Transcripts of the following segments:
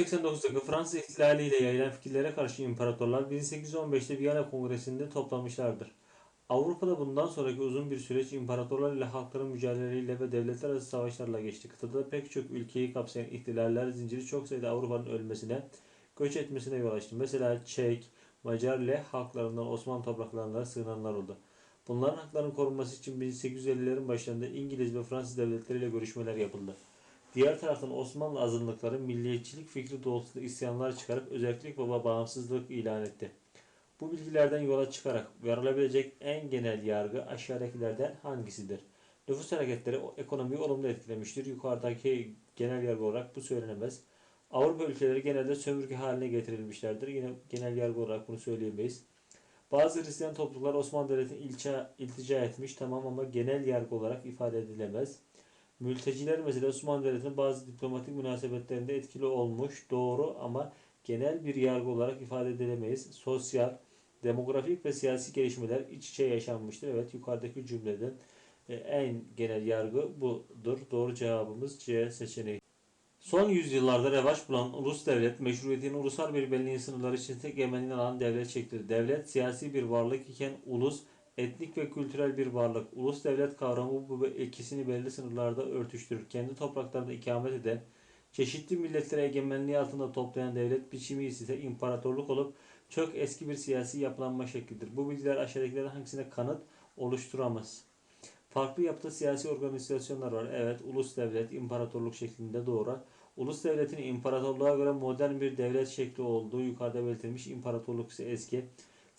1789'daki Fransız ihtilaliyle yayılan fikirlere karşı imparatorlar 1815'te Viyana Kongresi'nde toplanmışlardır. Avrupa'da bundan sonraki uzun bir süreç imparatorlar ile halkların mücadeleleriyle ve devletler arası savaşlarla geçti. Kıtada pek çok ülkeyi kapsayan ihtilaller zinciri çok sayıda Avrupa'nın ölmesine, göç etmesine yol açtı. Mesela Çek, Macar Le halklarından Osmanlı topraklarına sığınanlar oldu. Bunların haklarının korunması için 1850'lerin başlarında İngiliz ve Fransız devletleriyle görüşmeler yapıldı. Diğer taraftan Osmanlı azınlıkları milliyetçilik fikri doğrultusunda isyanlar çıkarıp özellik ve bağımsızlık ilan etti. Bu bilgilerden yola çıkarak varılabilecek en genel yargı aşağıdakilerden hangisidir? Nüfus hareketleri ekonomiyi olumlu etkilemiştir. Yukarıdaki genel yargı olarak bu söylenemez. Avrupa ülkeleri genelde sömürge haline getirilmişlerdir. Yine genel yargı olarak bunu söyleyemeyiz. Bazı Hristiyan topluluklar Osmanlı Devleti'ne iltica etmiş tamam ama genel yargı olarak ifade edilemez. Mülteciler mesela Osmanlı Devleti'nin bazı diplomatik münasebetlerinde etkili olmuş doğru ama genel bir yargı olarak ifade edilemeyiz. Sosyal, demografik ve siyasi gelişmeler iç içe yaşanmıştır. Evet yukarıdaki cümleden e, en genel yargı budur. Doğru cevabımız C seçeneği. Son yüzyıllarda revaç bulan ulus devlet, meşruiyetinin ulusal bir belliğin sınırları içinde egemenliğini alan devlet şeklidir. Devlet siyasi bir varlık iken ulus etnik ve kültürel bir varlık. Ulus devlet kavramı bu ikisini belli sınırlarda örtüştürür. Kendi topraklarında ikamet eden, çeşitli milletleri egemenliği altında toplayan devlet biçimi ise imparatorluk olup çok eski bir siyasi yapılanma şeklidir. Bu bilgiler aşağıdakilerden hangisine kanıt oluşturamaz? Farklı yapıda siyasi organizasyonlar var. Evet, ulus devlet, imparatorluk şeklinde doğru. Ulus devletin imparatorluğa göre modern bir devlet şekli olduğu yukarıda belirtilmiş. İmparatorluk ise eski.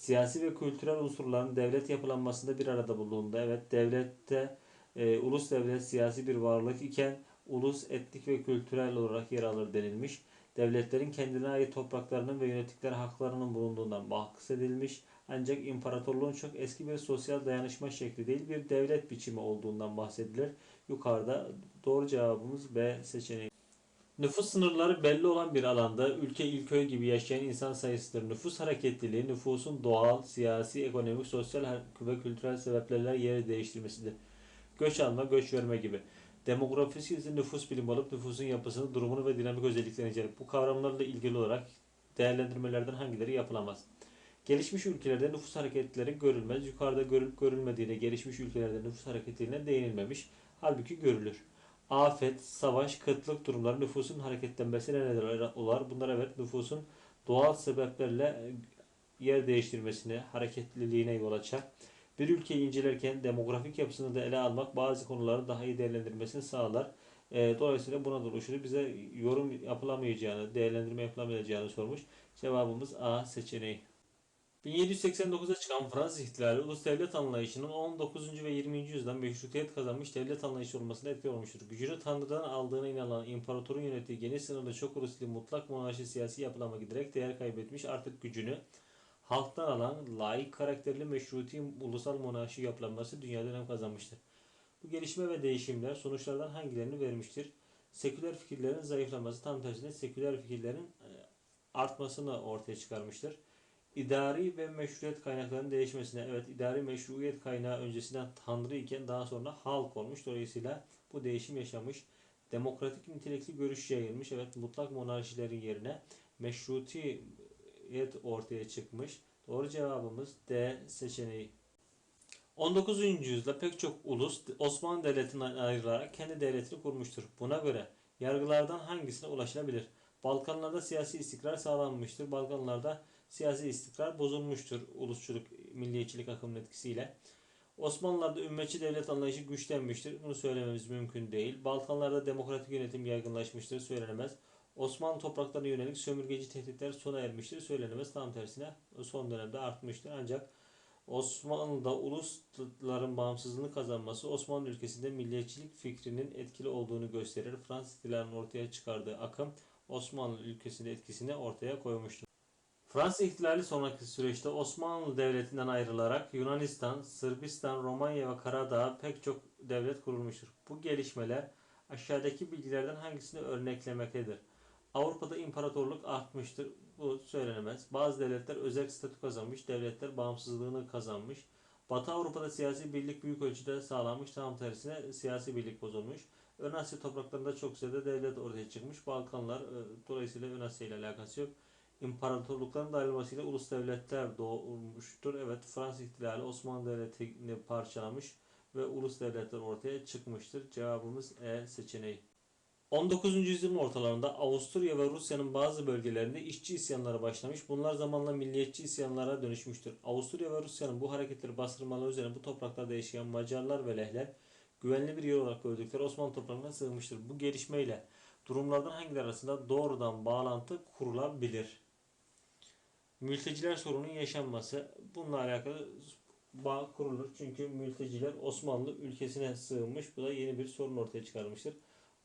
Siyasi ve kültürel unsurların devlet yapılanmasında bir arada bulunduğunda, evet devlette e, ulus devlet siyasi bir varlık iken ulus etnik ve kültürel olarak yer alır denilmiş. Devletlerin kendine ait topraklarının ve yönettikleri haklarının bulunduğundan bahsedilmiş. Ancak imparatorluğun çok eski bir sosyal dayanışma şekli değil bir devlet biçimi olduğundan bahsedilir. Yukarıda doğru cevabımız B seçeneği. Nüfus sınırları belli olan bir alanda ülke ilköy gibi yaşayan insan sayısıdır. Nüfus hareketliliği nüfusun doğal, siyasi, ekonomik, sosyal ve kültürel sebeplerle yer değiştirmesidir. Göç alma, göç verme gibi. Demografisi ise nüfus bilimi olup nüfusun yapısını, durumunu ve dinamik özelliklerini inceler. Bu kavramlarla ilgili olarak değerlendirmelerden hangileri yapılamaz? Gelişmiş ülkelerde nüfus hareketleri görülmez. Yukarıda görülüp görülmediğine gelişmiş ülkelerde nüfus hareketlerine değinilmemiş. Halbuki görülür. Afet, savaş, kıtlık durumları nüfusun hareketlenmesine neden olar. Bunlar evet nüfusun doğal sebeplerle yer değiştirmesine, hareketliliğine yol açar. Bir ülkeyi incelerken demografik yapısını da ele almak bazı konuları daha iyi değerlendirmesini sağlar. E, dolayısıyla buna oluşur. Bize yorum yapılamayacağını, değerlendirme yapılamayacağını sormuş. Cevabımız A seçeneği. 1789'da çıkan Fransız ihtilali ulus devlet anlayışının 19. ve 20. yüzyıldan meşrutiyet kazanmış devlet anlayışı olmasına etkili olmuştur. Gücünü Tanrı'dan aldığına inanılan imparatorun yönettiği geniş sınırlı çok uluslu mutlak monarşi siyasi yapılama giderek değer kaybetmiş artık gücünü halktan alan laik karakterli meşruti ulusal monarşi yapılanması dünyada önem kazanmıştır. Bu gelişme ve değişimler sonuçlardan hangilerini vermiştir? Seküler fikirlerin zayıflaması tam tersine seküler fikirlerin e, artmasını ortaya çıkarmıştır. İdari ve meşruiyet kaynaklarının değişmesine, evet idari meşruiyet kaynağı öncesinden tanrı iken daha sonra halk olmuş. Dolayısıyla bu değişim yaşamış. Demokratik nitelikli görüş yayılmış. Evet mutlak monarşilerin yerine meşrutiyet ortaya çıkmış. Doğru cevabımız D seçeneği. 19. yüzyılda pek çok ulus Osmanlı Devleti'nden ayrılarak kendi devletini kurmuştur. Buna göre yargılardan hangisine ulaşılabilir? Balkanlarda siyasi istikrar sağlanmıştır. Balkanlarda siyasi istikrar bozulmuştur ulusçuluk, milliyetçilik akımının etkisiyle. Osmanlılar'da ümmetçi devlet anlayışı güçlenmiştir. Bunu söylememiz mümkün değil. Balkanlarda demokratik yönetim yaygınlaşmıştır. Söylenemez. Osmanlı topraklarına yönelik sömürgeci tehditler sona ermiştir. Söylenemez. Tam tersine son dönemde artmıştır. Ancak Osmanlı'da ulusların bağımsızlığını kazanması Osmanlı ülkesinde milliyetçilik fikrinin etkili olduğunu gösterir. Fransız ihtilalinin ortaya çıkardığı akım Osmanlı ülkesinde etkisini ortaya koymuştur. Fransız ihtilali sonraki süreçte Osmanlı Devleti'nden ayrılarak Yunanistan, Sırbistan, Romanya ve Karadağ pek çok devlet kurulmuştur. Bu gelişmeler aşağıdaki bilgilerden hangisini örneklemektedir? Avrupa'da imparatorluk artmıştır. Bu söylenemez. Bazı devletler özel statü kazanmış, devletler bağımsızlığını kazanmış. Batı Avrupa'da siyasi birlik büyük ölçüde sağlanmış, tam tersine siyasi birlik bozulmuş. Ön Asya topraklarında çok sayıda devlet ortaya çıkmış. Balkanlar e, dolayısıyla Ön Asya ile alakası yok. İmparatorlukların dağılmasıyla ulus devletler doğmuştur. Evet Fransız ihtilali Osmanlı Devleti'ni parçalamış ve ulus devletler ortaya çıkmıştır. Cevabımız E seçeneği. 19. yüzyılın ortalarında Avusturya ve Rusya'nın bazı bölgelerinde işçi isyanları başlamış. Bunlar zamanla milliyetçi isyanlara dönüşmüştür. Avusturya ve Rusya'nın bu hareketleri bastırmaları üzerine bu topraklarda yaşayan Macarlar ve Lehler güvenli bir yer olarak gördükleri Osmanlı topraklarına sığınmıştır. Bu gelişmeyle durumlardan hangileri arasında doğrudan bağlantı kurulabilir? Mülteciler sorunun yaşanması bununla alakalı bağ kurulur. Çünkü mülteciler Osmanlı ülkesine sığınmış. Bu da yeni bir sorun ortaya çıkarmıştır.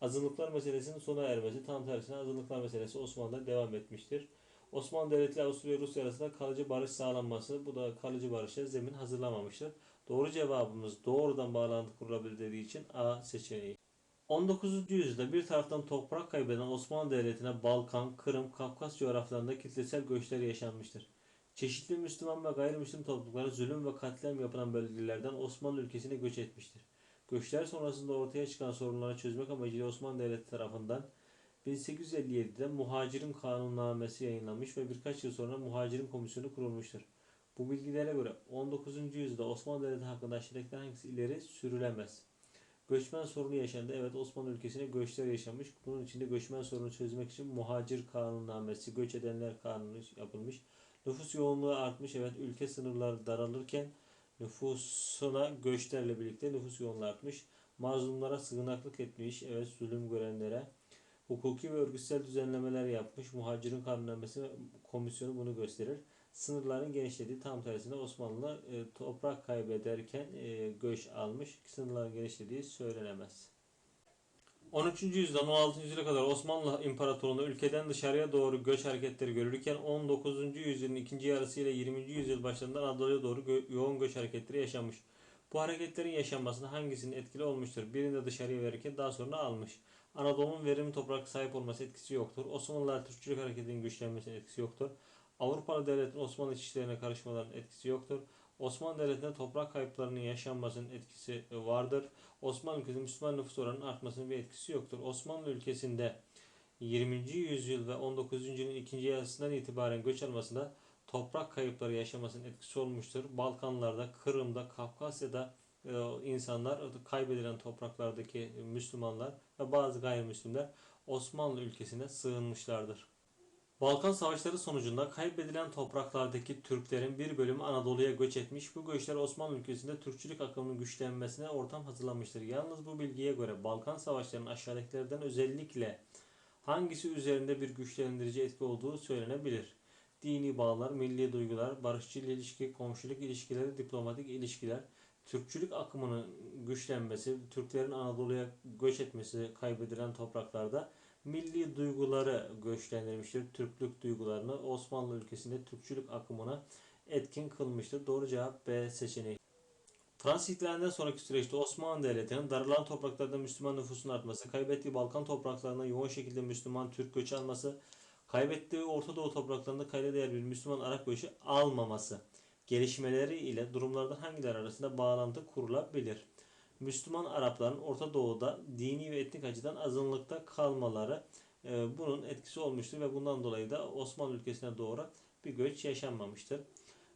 Azınlıklar meselesinin sona ermesi tam tersine azınlıklar meselesi Osmanlı'da devam etmiştir. Osmanlı Devleti ile Avusturya Rusya arasında kalıcı barış sağlanması bu da kalıcı barışa zemin hazırlamamıştır. Doğru cevabımız doğrudan bağlantı kurulabilir dediği için A seçeneği. 19. yüzyılda bir taraftan toprak kaybeden Osmanlı Devleti'ne Balkan, Kırım, Kafkas coğrafyalarında kitlesel göçler yaşanmıştır. Çeşitli Müslüman ve gayrimüslim topluluklara zulüm ve katliam yapılan bölgelerden Osmanlı ülkesine göç etmiştir. Göçler sonrasında ortaya çıkan sorunları çözmek amacıyla Osmanlı Devleti tarafından 1857'de Muhacirin Kanunnamesi yayınlanmış ve birkaç yıl sonra Muhacirin Komisyonu kurulmuştur. Bu bilgilere göre 19. yüzyılda Osmanlı Devleti hakkında aşağıdakilerden hangisi ileri sürülemez? Göçmen sorunu yaşandı. Evet Osmanlı ülkesine göçler yaşanmış. Bunun içinde göçmen sorunu çözmek için Muhacir Kanunnamesi, Göç Edenler Kanunu yapılmış. Nüfus yoğunluğu artmış. Evet ülke sınırları daralırken nüfusuna göçlerle birlikte nüfus yoğunluğu artmış. Mazlumlara sığınaklık etmiş. Evet zulüm görenlere. Hukuki ve örgütsel düzenlemeler yapmış. Muhacirin Kanunnamesi komisyonu bunu gösterir. Sınırların genişlediği tam tersine Osmanlı e, toprak kaybederken e, göç almış. Sınırların genişlediği söylenemez. 13. yüzyıldan 16. yüzyıla kadar Osmanlı İmparatorluğu'nda ülkeden dışarıya doğru göç hareketleri görülürken 19. yüzyılın ikinci yarısı ile 20. yüzyıl başlarında Anadolu'ya doğru gö- yoğun göç hareketleri yaşanmış. Bu hareketlerin yaşanmasında hangisinin etkili olmuştur? Birinde dışarıya verirken daha sonra almış. Anadolu'nun verimli toprak sahip olması etkisi yoktur. Osmanlılar Türkçülük hareketinin güçlenmesine etkisi yoktur. Avrupalı devletin Osmanlı iç işlerine karışmalarının etkisi yoktur. Osmanlı Devleti'nde toprak kayıplarının yaşanmasının etkisi vardır. Osmanlı ülkesinde Müslüman nüfus oranının artmasının bir etkisi yoktur. Osmanlı ülkesinde 20. yüzyıl ve 19. yüzyılın ikinci yarısından itibaren göç almasında toprak kayıpları yaşamasının etkisi olmuştur. Balkanlarda, Kırım'da, Kafkasya'da e, insanlar kaybedilen topraklardaki Müslümanlar ve bazı gayrimüslimler Osmanlı ülkesine sığınmışlardır. Balkan Savaşları sonucunda kaybedilen topraklardaki Türklerin bir bölümü Anadolu'ya göç etmiş. Bu göçler Osmanlı ülkesinde Türkçülük akımının güçlenmesine ortam hazırlamıştır. Yalnız bu bilgiye göre Balkan Savaşları'nın aşağıdakilerden özellikle hangisi üzerinde bir güçlendirici etki olduğu söylenebilir. Dini bağlar, milli duygular, barışçıl ilişki, komşuluk ilişkileri, diplomatik ilişkiler, Türkçülük akımının güçlenmesi, Türklerin Anadolu'ya göç etmesi kaybedilen topraklarda milli duyguları göçlendirmiştir. Türklük duygularını Osmanlı ülkesinde Türkçülük akımına etkin kılmıştır. Doğru cevap B seçeneği. Fransız ihtilalinden sonraki süreçte Osmanlı Devleti'nin daralan topraklarda Müslüman nüfusun artması, kaybettiği Balkan topraklarına yoğun şekilde Müslüman Türk göçü alması, kaybettiği Orta Doğu topraklarında kayda değer bir Müslüman Arap göçü almaması gelişmeleri ile durumlardan hangileri arasında bağlantı kurulabilir? Müslüman Arapların Orta Doğu'da dini ve etnik açıdan azınlıkta kalmaları e, bunun etkisi olmuştur ve bundan dolayı da Osmanlı ülkesine doğru bir göç yaşanmamıştır.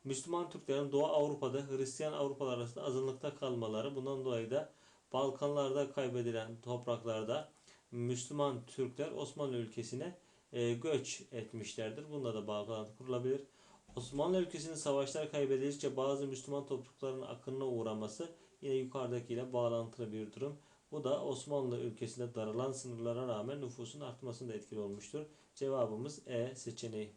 Müslüman Türklerin Doğu Avrupa'da Hristiyan Avrupalar arasında azınlıkta kalmaları bundan dolayı da Balkanlarda kaybedilen topraklarda Müslüman Türkler Osmanlı ülkesine e, göç etmişlerdir. Bunda da bağlantı kurulabilir. Osmanlı ülkesinin savaşlar kaybedildikçe bazı Müslüman toplulukların akınına uğraması yine yukarıdakiyle bağlantılı bir durum. Bu da Osmanlı ülkesinde daralan sınırlara rağmen nüfusun artmasında etkili olmuştur. Cevabımız E seçeneği.